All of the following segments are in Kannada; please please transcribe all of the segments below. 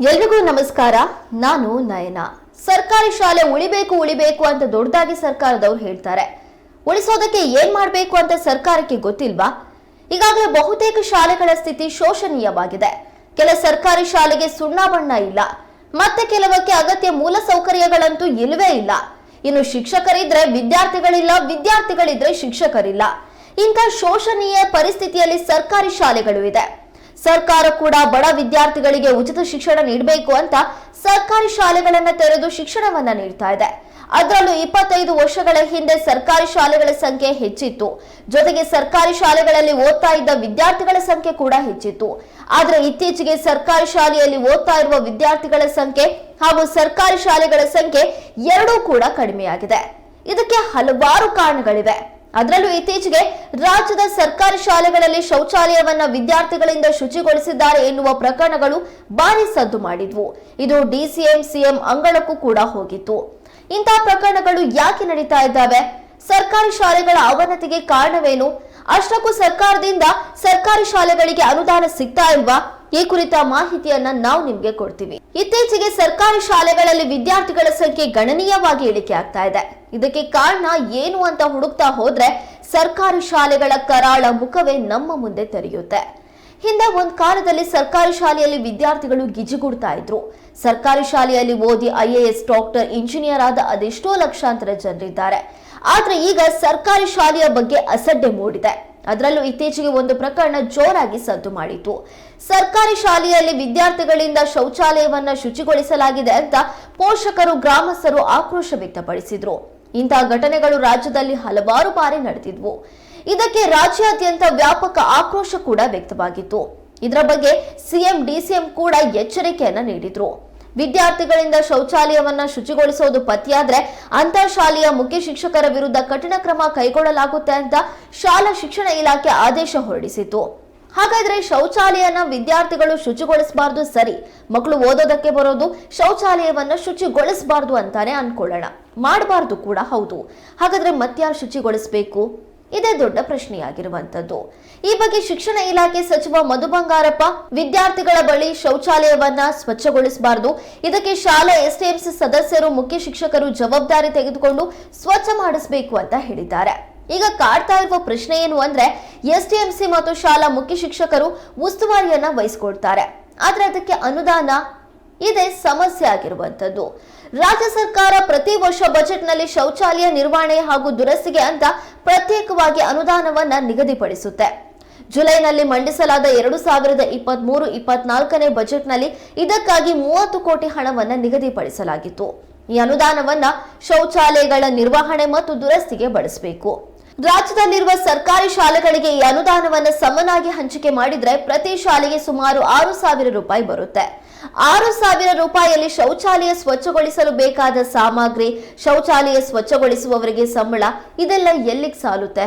ಎಲ್ರಿಗೂ ನಮಸ್ಕಾರ. ನಾನು ನಯನ. ಸರ್ಕಾರಿ ಶಾಲೆ ಉಳಿಬೇಕು ಉಳಿಬೇಕು ಅಂತ ದೊಡ್ಡದಾಗಿ ಸರ್ಕಾರದವ್ರು ಹೇಳ್ತಾರೆ. ಉಳಿಸೋದಕ್ಕೆ ಏನ್ ಮಾಡಬೇಕು ಅಂತ ಸರ್ಕಾರಕ್ಕೆ ಗೊತ್ತಿಲ್ವಾ? ಈಗಾಗಲೇ ಬಹುತೇಕ ಶಾಲೆಗಳ ಸ್ಥಿತಿ ಶೋಷಣೀಯವಾಗಿದೆ. ಕೆಲ ಸರ್ಕಾರಿ ಶಾಲೆಗೆ ಸುಣ್ಣ ಬಣ್ಣ ಇಲ್ಲ. ಮತ್ತೆ ಕೆಲವಕ್ಕೆ ಅಗತ್ಯ ಮೂಲ ಸೌಕರ್ಯಗಳಂತೂ ಇಲ್ಲವೇ ಇಲ್ಲ. ಇನ್ನು ಶಿಕ್ಷಕರಿದ್ರೆ ವಿದ್ಯಾರ್ಥಿಗಳಿಲ್ಲ, ವಿದ್ಯಾರ್ಥಿಗಳಿದ್ರೆ ಶಿಕ್ಷಕರಿಲ್ಲ. ಇಂಥ ಶೋಷಣೀಯ ಪರಿಸ್ಥಿತಿಯಲ್ಲಿ ಸರ್ಕಾರಿ ಶಾಲೆಗಳು ಇದೆ. ಸರ್ಕಾರ ಕೂಡ ಬಡ ವಿದ್ಯಾರ್ಥಿಗಳಿಗೆ ಉಚಿತ ಶಿಕ್ಷಣ ನೀಡಬೇಕು ಅಂತ ಸರ್ಕಾರಿ ಶಾಲೆಗಳನ್ನ ತೆರೆದು ಶಿಕ್ಷಣವನ್ನ ನೀಡ್ತಾ ಇದೆ. ಅದರಲ್ಲೂ ಇಪ್ಪತ್ತೈದು ವರ್ಷಗಳ ಹಿಂದೆ ಸರ್ಕಾರಿ ಶಾಲೆಗಳ ಸಂಖ್ಯೆ ಹೆಚ್ಚಿತ್ತು. ಜೊತೆಗೆ ಸರ್ಕಾರಿ ಶಾಲೆಗಳಲ್ಲಿ ಓದ್ತಾ ಇದ್ದ ವಿದ್ಯಾರ್ಥಿಗಳ ಸಂಖ್ಯೆ ಕೂಡ ಹೆಚ್ಚಿತ್ತು. ಆದ್ರೆ ಇತ್ತೀಚೆಗೆ ಸರ್ಕಾರಿ ಶಾಲೆಯಲ್ಲಿ ಓದ್ತಾ ಇರುವ ವಿದ್ಯಾರ್ಥಿಗಳ ಸಂಖ್ಯೆ ಹಾಗೂ ಸರ್ಕಾರಿ ಶಾಲೆಗಳ ಸಂಖ್ಯೆ ಎರಡೂ ಕೂಡ ಕಡಿಮೆಯಾಗಿದೆ. ಇದಕ್ಕೆ ಹಲವಾರು ಕಾರಣಗಳಿವೆ. ಅದರಲ್ಲೂ ಇತ್ತೀಚೆಗೆ ರಾಜ್ಯದ ಸರ್ಕಾರಿ ಶಾಲೆಗಳಲ್ಲಿ ಶೌಚಾಲಯವನ್ನ ವಿದ್ಯಾರ್ಥಿಗಳಿಂದ ಶುಚಿಗೊಳಿಸಿದ್ದಾರೆ ಎನ್ನುವ ಪ್ರಕರಣಗಳು ಭಾರಿ ಸದ್ದು ಮಾಡಿದ್ವು. ಇದು ಡಿಸಿಎಂ, ಸಿಎಂ ಅಂಗಳಕ್ಕೂ ಕೂಡ ಹೋಗಿತ್ತು. ಇಂತಹ ಪ್ರಕರಣಗಳು ಯಾಕೆ ನಡೀತಾ ಇದ್ದಾವೆ? ಸರ್ಕಾರಿ ಶಾಲೆಗಳ ಅವನತಿಗೆ ಕಾರಣವೇನು? ಅಷ್ಟಕ್ಕೂ ಸರ್ಕಾರದಿಂದ ಸರ್ಕಾರಿ ಶಾಲೆಗಳಿಗೆ ಅನುದಾನ ಸಿಗ್ತಾ ಇಲ್ವಾ? ಈ ಕುರಿತ ಮಾಹಿತಿಯನ್ನ ನಾವು ನಿಮ್ಗೆ ಕೊಡ್ತೀವಿ. ಇತ್ತೀಚೆಗೆ ಸರ್ಕಾರಿ ಶಾಲೆಗಳಲ್ಲಿ ವಿದ್ಯಾರ್ಥಿಗಳ ಸಂಖ್ಯೆ ಗಣನೀಯವಾಗಿ ಇಳಿಕೆ ಆಗ್ತಾ ಇದೆ. ಇದಕ್ಕೆ ಕಾರಣ ಏನು ಅಂತ ಹುಡುಕ್ತಾ ಹೋದ್ರೆ ಸರ್ಕಾರಿ ಶಾಲೆಗಳ ಕರಾಳ ಮುಖವೇ ನಮ್ಮ ಮುಂದೆ ತೆರೆಯುತ್ತೆ. ಹಿಂದೆ ಒಂದ್ ಕಾಲದಲ್ಲಿ ಸರ್ಕಾರಿ ಶಾಲೆಯಲ್ಲಿ ವಿದ್ಯಾರ್ಥಿಗಳು ಗಿಜುಗುಡ್ತಾ ಇದ್ರು. ಸರ್ಕಾರಿ ಶಾಲೆಯಲ್ಲಿ ಓದಿ ಐಎಎಸ್ ಡಾಕ್ಟರ್, ಇಂಜಿನಿಯರ್ ಆದ ಅದೆಷ್ಟೋ ಲಕ್ಷಾಂತರ ಜನರಿದ್ದಾರೆ. ಆದ್ರೆ ಈಗ ಸರ್ಕಾರಿ ಶಾಲೆಯ ಬಗ್ಗೆ ಅಸಡ್ಡೆ ಮೂಡಿದೆ. ಅದರಲ್ಲೂ ಇತ್ತೀಚೆಗೆ ಒಂದು ಪ್ರಕರಣ ಜೋರಾಗಿ ಸದ್ದು ಮಾಡಿತು ಸರ್ಕಾರಿ ಶಾಲೆಯಲ್ಲಿ ವಿದ್ಯಾರ್ಥಿಗಳಿಂದ ಶೌಚಾಲಯವನ್ನ ಶುಚಿಗೊಳಿಸಲಾಗಿದೆ ಅಂತ ಪೋಷಕರು, ಗ್ರಾಮಸ್ಥರು ಆಕ್ರೋಶ ವ್ಯಕ್ತಪಡಿಸಿದ್ರು. ಇಂತಹ ಘಟನೆಗಳು ರಾಜ್ಯದಲ್ಲಿ ಹಲವಾರು ಬಾರಿ ನಡೆದಿದ್ವು. ಇದಕ್ಕೆ ರಾಜ್ಯಾದ್ಯಂತ ವ್ಯಾಪಕ ಆಕ್ರೋಶ ಕೂಡ ವ್ಯಕ್ತವಾಗಿತ್ತು. ಇದರ ಬಗ್ಗೆ ಸಿಎಂ, ಡಿಸಿಎಂ ಕೂಡ ಎಚ್ಚರಿಕೆಯನ್ನ ನೀಡಿದ್ರು. ವಿದ್ಯಾರ್ಥಿಗಳಿಂದ ಶೌಚಾಲಯವನ್ನ ಶುಚಿಗೊಳಿಸೋದು ಪತ್ತೆಯಾದ್ರೆ ಅಂತ ಶಾಲೆಯ ಮುಖ್ಯ ಶಿಕ್ಷಕರ ವಿರುದ್ಧ ಕಠಿಣ ಕ್ರಮ ಕೈಗೊಳ್ಳಲಾಗುತ್ತೆ ಅಂತ ಶಾಲಾ ಶಿಕ್ಷಣ ಇಲಾಖೆ ಆದೇಶ ಹೊರಡಿಸಿತು ಹಾಗಾದ್ರೆ ಶೌಚಾಲಯನ ವಿದ್ಯಾರ್ಥಿಗಳು ಶುಚಿಗೊಳಿಸಬಾರ್ದು ಸರಿ. ಮಕ್ಕಳು ಓದೋದಕ್ಕೆ ಬರೋದು, ಶೌಚಾಲಯವನ್ನ ಶುಚಿಗೊಳಿಸಬಾರ್ದು ಅಂತಾನೆ ಅನ್ಕೊಳ್ಳೋಣ. ಮಾಡಬಾರ್ದು ಕೂಡ ಹೌದು. ಹಾಗಾದ್ರೆ ಮತ್ಯಾರು ಶುಚಿಗೊಳಿಸಬೇಕು? ಇದೇ ದೊಡ್ಡ ಪ್ರಶ್ನೆಯಾಗಿರುವಂತದ್ದು ಈ ಬಗ್ಗೆ ಶಿಕ್ಷಣ ಇಲಾಖೆ ಸಚಿವ ಮಧು ಬಂಗಾರಪ್ಪ, ವಿದ್ಯಾರ್ಥಿಗಳ ಬಳಿ ಶೌಚಾಲಯವನ್ನ ಸ್ವಚ್ಛಗೊಳಿಸಬಾರದು. ಇದಕ್ಕೆ ಶಾಲಾ ಎಸ್ಟಿಎಂಸಿ ಸದಸ್ಯರು, ಮುಖ್ಯ ಶಿಕ್ಷಕರು ಜವಾಬ್ದಾರಿ ತೆಗೆದುಕೊಂಡು ಸ್ವಚ್ಛ ಮಾಡಿಸಬೇಕು ಅಂತ ಹೇಳಿದ್ದಾರೆ. ಈಗ ಕಾಡ್ತಾ ಇರುವ ಪ್ರಶ್ನೆ ಏನು ಅಂದ್ರೆ ಸಿ ಮತ್ತು ಶಾಲಾ ಮುಖ್ಯ ಶಿಕ್ಷಕರು ಉಸ್ತುವಾರಿಯನ್ನ ವಹಿಸಿಕೊಡ್ತಾರೆ. ಆದ್ರೆ ಅದಕ್ಕೆ ಅನುದಾನ ಇದೇ, ಸಮಸ್ಯೆ ಆಗಿರುವಂತದ್ದು ರಾಜ್ಯ ಸರ್ಕಾರ ಪ್ರತಿ ವರ್ಷ ಬಜೆಟ್ನಲ್ಲಿ ಶೌಚಾಲಯ ನಿರ್ವಹಣೆ ಹಾಗೂ ದುರಸ್ತಿಗೆ ಅಂತ ಪ್ರತ್ಯೇಕವಾಗಿ ಅನುದಾನವನ್ನ ನಿಗದಿಪಡಿಸುತ್ತೆ. ಜುಲೈನಲ್ಲಿ ಮಂಡಿಸಲಾದ ಎರಡು ಸಾವಿರದ ಇಪ್ಪತ್ತ್ ಮೂರು ಇಪ್ಪತ್ನಾಲ್ಕನೇ ಬಜೆಟ್ನಲ್ಲಿ ಇದಕ್ಕಾಗಿ ಮೂವತ್ತು ಕೋಟಿ ಹಣವನ್ನ ನಿಗದಿಪಡಿಸಲಾಗಿತ್ತು. ಈ ಅನುದಾನವನ್ನ ಶೌಚಾಲಯಗಳ ನಿರ್ವಹಣೆ ಮತ್ತು ದುರಸ್ತಿಗೆ ಬಳಸಬೇಕು. ರಾಜ್ಯದಲ್ಲಿರುವ ಸರ್ಕಾರಿ ಶಾಲೆಗಳಿಗೆ ಈ ಅನುದಾನವನ್ನು ಸಮನಾಗಿ ಹಂಚಿಕೆ ಮಾಡಿದ್ರೆ ಪ್ರತಿ ಶಾಲೆಗೆ ಸುಮಾರು ಆರು ಸಾವಿರ ರೂಪಾಯಿ ಬರುತ್ತೆ. ಆರು ಸಾವಿರ ರೂಪಾಯಿಯಲ್ಲಿ ಶೌಚಾಲಯ ಸ್ವಚ್ಛಗೊಳಿಸಲು ಬೇಕಾದ ಸಾಮಗ್ರಿ, ಶೌಚಾಲಯ ಸ್ವಚ್ಛಗೊಳಿಸುವವರಿಗೆ ಸಂಬಳ, ಇದೆಲ್ಲ ಎಲ್ಲಿಗೆ ಸಾಲುತ್ತೆ?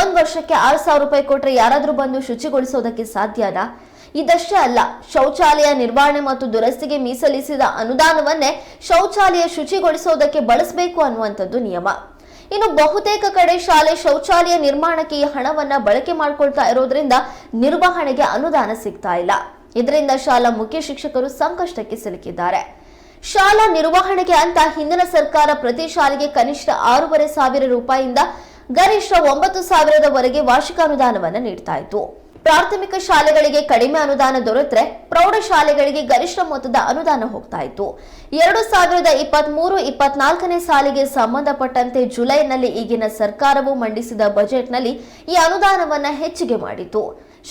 ಒಂದ್ ವರ್ಷಕ್ಕೆ ಆರು ಸಾವಿರ ರೂಪಾಯಿ ಕೊಟ್ರೆ ಯಾರಾದ್ರೂ ಬಂದು ಶುಚಿಗೊಳಿಸೋದಕ್ಕೆ ಸಾಧ್ಯನಾ? ಇದಷ್ಟೇ ಅಲ್ಲ, ಶೌಚಾಲಯ ನಿರ್ವಹಣೆ ಮತ್ತು ದುರಸ್ತಿಗೆ ಮೀಸಲಿಸಿದ ಅನುದಾನವನ್ನೇ ಶೌಚಾಲಯ ಶುಚಿಗೊಳಿಸೋದಕ್ಕೆ ಬಳಸಬೇಕು ಅನ್ನುವಂಥದ್ದು ನಿಯಮ. ಇನ್ನು ಬಹುತೇಕ ಕಡೆ ಶಾಲೆ ಶೌಚಾಲಯ ನಿರ್ಮಾಣಕ್ಕೆ ಈ ಹಣವನ್ನ ಬಳಕೆ ಮಾಡಿಕೊಳ್ತಾ ಇರೋದ್ರಿಂದ ನಿರ್ವಹಣೆಗೆ ಅನುದಾನ ಸಿಗ್ತಾ ಇಲ್ಲ. ಇದರಿಂದ ಶಾಲಾ ಮುಖ್ಯ ಶಿಕ್ಷಕರು ಸಂಕಷ್ಟಕ್ಕೆ ಸಿಲುಕಿದ್ದಾರೆ. ಶಾಲಾ ನಿರ್ವಹಣೆಗೆ ಅಂತ ಹಿಂದಿನ ಸರ್ಕಾರ ಪ್ರತಿ ಶಾಲೆಗೆ ಕನಿಷ್ಠ ಆರೂವರೆ ಸಾವಿರ ರೂಪಾಯಿಯಿಂದ ಗರಿಷ್ಠ ಒಂಬತ್ತು ಸಾವಿರದವರೆಗೆ ವಾರ್ಷಿಕ ಅನುದಾನವನ್ನು ನೀಡ್ತಾ ಇತ್ತು. ಪ್ರಾಥಮಿಕ ಶಾಲೆಗಳಿಗೆ ಕಡಿಮೆ ಅನುದಾನ ದೊರೆತರೆ ಪ್ರೌಢ ಶಾಲೆಗಳಿಗೆ ಗರಿಷ್ಠ ಮೊತ್ತದ ಅನುದಾನ ಹೋಗ್ತಾ ಇತ್ತು. ಎರಡು ಸಾವಿರದ ಇಪ್ಪತ್ತ್ ಮೂರು ಇಪ್ಪತ್ನಾಲ್ಕನೇ ಸಾಲಿಗೆ ಸಂಬಂಧಪಟ್ಟಂತೆ ಜುಲೈನಲ್ಲಿ ಈಗಿನ ಸರ್ಕಾರವು ಮಂಡಿಸಿದ ಬಜೆಟ್ನಲ್ಲಿ ಈ ಅನುದಾನವನ್ನು ಹೆಚ್ಚಿಗೆ ಮಾಡಿತು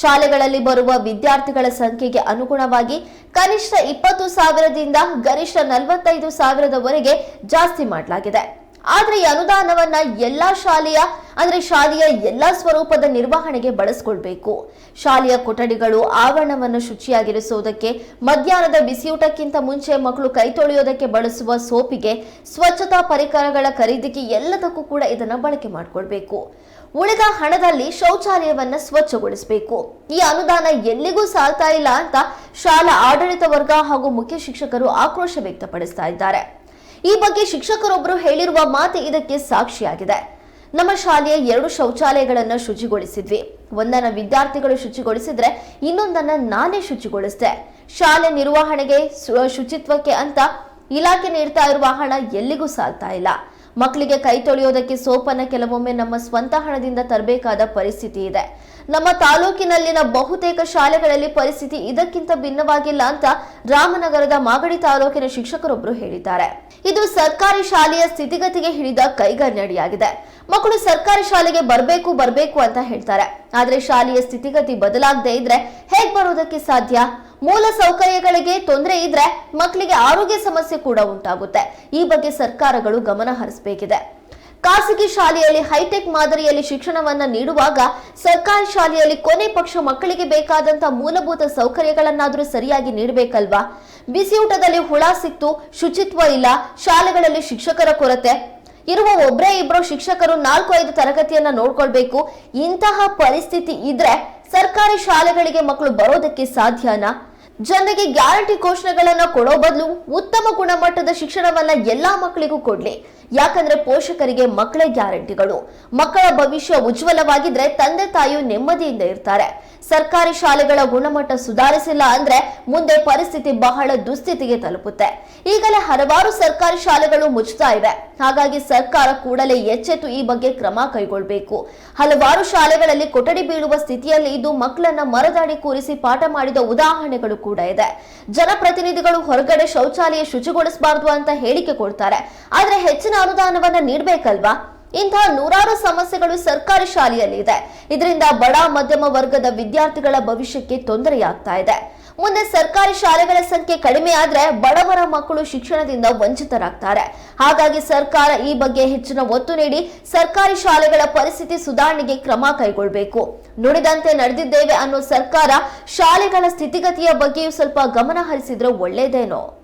ಶಾಲೆಗಳಲ್ಲಿ ಬರುವ ವಿದ್ಯಾರ್ಥಿಗಳ ಸಂಖ್ಯೆಗೆ ಅನುಗುಣವಾಗಿ ಕನಿಷ್ಠ ಇಪ್ಪತ್ತು ಸಾವಿರದಿಂದ ಗರಿಷ್ಠ ನಲವತ್ತೈದು ಸಾವಿರದವರೆಗೆ ಜಾಸ್ತಿ ಮಾಡಲಾಗಿದೆ. ಆದ್ರೆ ಈ ಅನುದಾನವನ್ನ ಎಲ್ಲಾ ಶಾಲೆಯ, ಅಂದ್ರೆ ಶಾಲೆಯ ಎಲ್ಲಾ ಸ್ವರೂಪದ ನಿರ್ವಹಣೆಗೆ ಬಳಸ್ಕೊಳ್ಬೇಕು. ಶಾಲೆಯ ಕೊಠಡಿಗಳು ಆವರಣವನ್ನು ಶುಚಿಯಾಗಿರಿಸುವುದಕ್ಕೆ, ಮಧ್ಯಾಹ್ನದ ಬಿಸಿಯೂಟಕ್ಕಿಂತ ಮುಂಚೆ ಮಕ್ಕಳು ಕೈ ತೊಳೆಯೋದಕ್ಕೆ ಬಳಸುವ ಸೋಪಿಗೆ, ಸ್ವಚ್ಛತಾ ಪರಿಕರಗಳ ಖರೀದಿಗೆ ಎಲ್ಲದಕ್ಕೂ ಕೂಡ ಇದನ್ನ ಬಳಕೆ ಮಾಡಿಕೊಳ್ಬೇಕು. ಉಳಿದ ಹಣದಲ್ಲಿ ಶೌಚಾಲಯವನ್ನ ಸ್ವಚ್ಛಗೊಳಿಸಬೇಕು. ಈ ಅನುದಾನ ಎಲ್ಲಿಗೂ ಸಾಲ್ತಾ ಇಲ್ಲ ಅಂತ ಶಾಲಾ ಆಡಳಿತ ವರ್ಗ ಹಾಗೂ ಮುಖ್ಯ ಶಿಕ್ಷಕರು ಆಕ್ರೋಶ ವ್ಯಕ್ತಪಡಿಸ್ತಾ ಇದ್ದಾರೆ. ಈ ಬಗ್ಗೆ ಶಿಕ್ಷಕರೊಬ್ಬರು ಹೇಳಿರುವ ಮಾತು ಇದಕ್ಕೆ ಸಾಕ್ಷಿಯಾಗಿದೆ. ನಮ್ಮ ಶಾಲೆಯ ಎರಡು ಶೌಚಾಲಯಗಳನ್ನು ಶುಚಿಗೊಳಿಸಿದ್ವಿ. ಒಂದನ್ನ ವಿದ್ಯಾರ್ಥಿಗಳು ಶುಚಿಗೊಳಿಸಿದ್ರೆ ಇನ್ನೊಂದನ್ನ ನಾನೇ ಶುಚಿಗೊಳಿಸಿದೆ. ಶಾಲೆ ನಿರ್ವಹಣೆಗೆ ಶುಚಿತ್ವಕ್ಕೆ ಅಂತ ಇಲಾಖೆ ನೀಡ್ತಾ ಇರುವ ಹಣ ಎಲ್ಲಿಗೂ ಸಾಲ್ತಾ ಇಲ್ಲ. ಮಕ್ಕಳಿಗೆ ಕೈ ತೊಳೆಯೋದಕ್ಕೆ ಸೋಪನ್ನ ಕೆಲವೊಮ್ಮೆ ನಮ್ಮ ಸ್ವಂತ ಹಣದಿಂದ ತರಬೇಕಾದ ಪರಿಸ್ಥಿತಿ ಇದೆ. ನಮ್ಮ ತಾಲೂಕಿನಲ್ಲಿನ ಬಹುತೇಕ ಶಾಲೆಗಳಲ್ಲಿ ಪರಿಸ್ಥಿತಿ ಇದಕ್ಕಿಂತ ಭಿನ್ನವಾಗಿಲ್ಲ ಅಂತ ರಾಮನಗರದ ಮಾಗಡಿ ತಾಲೂಕಿನ ಶಿಕ್ಷಕರೊಬ್ಬರು ಹೇಳಿದ್ದಾರೆ. ಇದು ಸರ್ಕಾರಿ ಶಾಲೆಯ ಸ್ಥಿತಿಗತಿಗೆ ಹಿಡಿದ ಕೈಗನ್ನಡಿಯಾಗಿದೆ. ಮಕ್ಕಳು ಸರ್ಕಾರಿ ಶಾಲೆಗೆ ಬರಬೇಕು ಬರಬೇಕು ಅಂತ ಹೇಳ್ತಾರೆ. ಆದ್ರೆ ಶಾಲೆಯ ಸ್ಥಿತಿಗತಿ ಬದಲಾಗದೇ ಇದ್ರೆ ಹೇಗ್ ಬರೋದಕ್ಕೆ ಸಾಧ್ಯ? ಮೂಲ ಸೌಕರ್ಯಗಳಿಗೆ ತೊಂದರೆ ಇದ್ರೆ ಮಕ್ಕಳಿಗೆ ಆರೋಗ್ಯ ಸಮಸ್ಯೆ ಕೂಡ ಉಂಟಾಗುತ್ತೆ. ಈ ಬಗ್ಗೆ ಸರ್ಕಾರಗಳು ಗಮನ ಹರಿಸಬೇಕಿದೆ. ಖಾಸಗಿ ಶಾಲೆಯಲ್ಲಿ ಹೈಟೆಕ್ ಮಾದರಿಯಲ್ಲಿ ಶಿಕ್ಷಣವನ್ನ ನೀಡುವಾಗ ಸರ್ಕಾರಿ ಶಾಲೆಯಲ್ಲಿ ಕೊನೆ ಪಕ್ಷ ಮಕ್ಕಳಿಗೆ ಬೇಕಾದಂತ ಮೂಲಭೂತ ಸೌಕರ್ಯಗಳನ್ನಾದರೂ ಸರಿಯಾಗಿ ನೀಡಬೇಕಲ್ವಾ? ಬಿಸಿಯೂಟದಲ್ಲಿ ಹುಳ ಸಿಕ್ತು, ಶುಚಿತ್ವ ಇಲ್ಲ, ಶಾಲೆಗಳಲ್ಲಿ ಶಿಕ್ಷಕರ ಕೊರತೆ. ಇರುವ ಒಬ್ಬರೇ ಇಬ್ಬರು ಶಿಕ್ಷಕರು ನಾಲ್ಕು ಐದು ತರಗತಿಯನ್ನ ನೋಡ್ಕೊಳ್ಬೇಕು. ಇಂತಹ ಪರಿಸ್ಥಿತಿ ಇದ್ರೆ ಸರ್ಕಾರಿ ಶಾಲೆಗಳಿಗೆ ಮಕ್ಕಳು ಬರೋದಕ್ಕೆ ಸಾಧ್ಯನಾ? ಜನರಿಗೆ ಗ್ಯಾರಂಟಿ ಘೋಷಣೆಗಳನ್ನ ಕೊಡೋ ಬದಲು ಉತ್ತಮ ಗುಣಮಟ್ಟದ ಶಿಕ್ಷಣವನ್ನ ಎಲ್ಲಾ ಮಕ್ಕಳಿಗೂ ಕೊಡ್ಲಿ. ಯಾಕಂದ್ರೆ ಪೋಷಕರಿಗೆ ಮಕ್ಕಳ ಗ್ಯಾರಂಟಿಗಳು. ಮಕ್ಕಳ ಭವಿಷ್ಯ ಉಜ್ವಲವಾಗಿದ್ರೆ ತಂದೆ ತಾಯಿಯು ನೆಮ್ಮದಿಯಿಂದ ಇರ್ತಾರೆ. ಸರ್ಕಾರಿ ಶಾಲೆಗಳ ಗುಣಮಟ್ಟ ಸುಧಾರಿಸಿಲ್ಲ ಅಂದ್ರೆ ಮುಂದೆ ಪರಿಸ್ಥಿತಿ ಬಹಳ ದುಸ್ಥಿತಿಗೆ ತಲುಪುತ್ತೆ. ಈಗಲೇ ಹಲವಾರು ಸರ್ಕಾರಿ ಶಾಲೆಗಳು ಮುಚ್ಚುತ್ತಾ ಇವೆ. ಹಾಗಾಗಿ ಸರ್ಕಾರ ಕೂಡಲೇ ಎಚ್ಚೆತ್ತು ಈ ಬಗ್ಗೆ ಕ್ರಮ ಕೈಗೊಳ್ಳಬೇಕು ಹಲವಾರು ಶಾಲೆಗಳಲ್ಲಿ ಕೊಠಡಿ ಬೀಳುವ ಸ್ಥಿತಿಯಲ್ಲಿ ಇದ್ದು ಮಕ್ಕಳನ್ನ ಮರದಾಡಿ ಕೂರಿಸಿ ಪಾಠ ಮಾಡಿದ ಉದಾಹರಣೆಗಳು ಕೂಡ ಇದೆ. ಜನಪ್ರತಿನಿಧಿಗಳು ಹೊರಗಡೆ ಶೌಚಾಲಯ ಶುಚಿಗೊಳಿಸಬಾರದು ಅಂತ ಹೇಳಿಕೆ ಕೊಡ್ತಾರೆ. ಆದ್ರೆ ಹೆಚ್ಚಿನ ಅನುದಾನವನ್ನ ನೀಡಬೇಕಲ್ವಾ? ಇಂತಹ ನೂರಾರು ಸಮಸ್ಯೆಗಳು ಸರ್ಕಾರಿ ಶಾಲೆಯಲ್ಲಿ ಇದೆ. ಇದರಿಂದ ಬಡ, ಮಧ್ಯಮ ವರ್ಗದ ವಿದ್ಯಾರ್ಥಿಗಳ ಭವಿಷ್ಯಕ್ಕೆ ತೊಂದರೆಯಾಗ್ತಾ ಇದೆ. ಮುಂದೆ ಸರ್ಕಾರಿ ಶಾಲೆಗಳ ಸಂಖ್ಯೆ ಕಡಿಮೆ ಆದ್ರೆ ಬಡವರ ಮಕ್ಕಳು ಶಿಕ್ಷಣದಿಂದ ವಂಚಿತರಾಗ್ತಾರೆ. ಹಾಗಾಗಿ ಸರ್ಕಾರ ಈ ಬಗ್ಗೆ ಹೆಚ್ಚಿನ ಒತ್ತು ನೀಡಿ ಸರ್ಕಾರಿ ಶಾಲೆಗಳ ಪರಿಸ್ಥಿತಿ ಸುಧಾರಣೆಗೆ ಕ್ರಮ ಕೈಗೊಳ್ಳಬೇಕು ನುಡಿದಂತೆ ನಡೆದಿದ್ದೇವೆ ಅನ್ನೋ ಸರ್ಕಾರ ಶಾಲೆಗಳ ಸ್ಥಿತಿಗತಿಯ ಬಗ್ಗೆಯೂ ಸ್ವಲ್ಪ ಗಮನ ಹರಿಸಿದ್ರೆ ಒಳ್ಳೇದೇನೋ?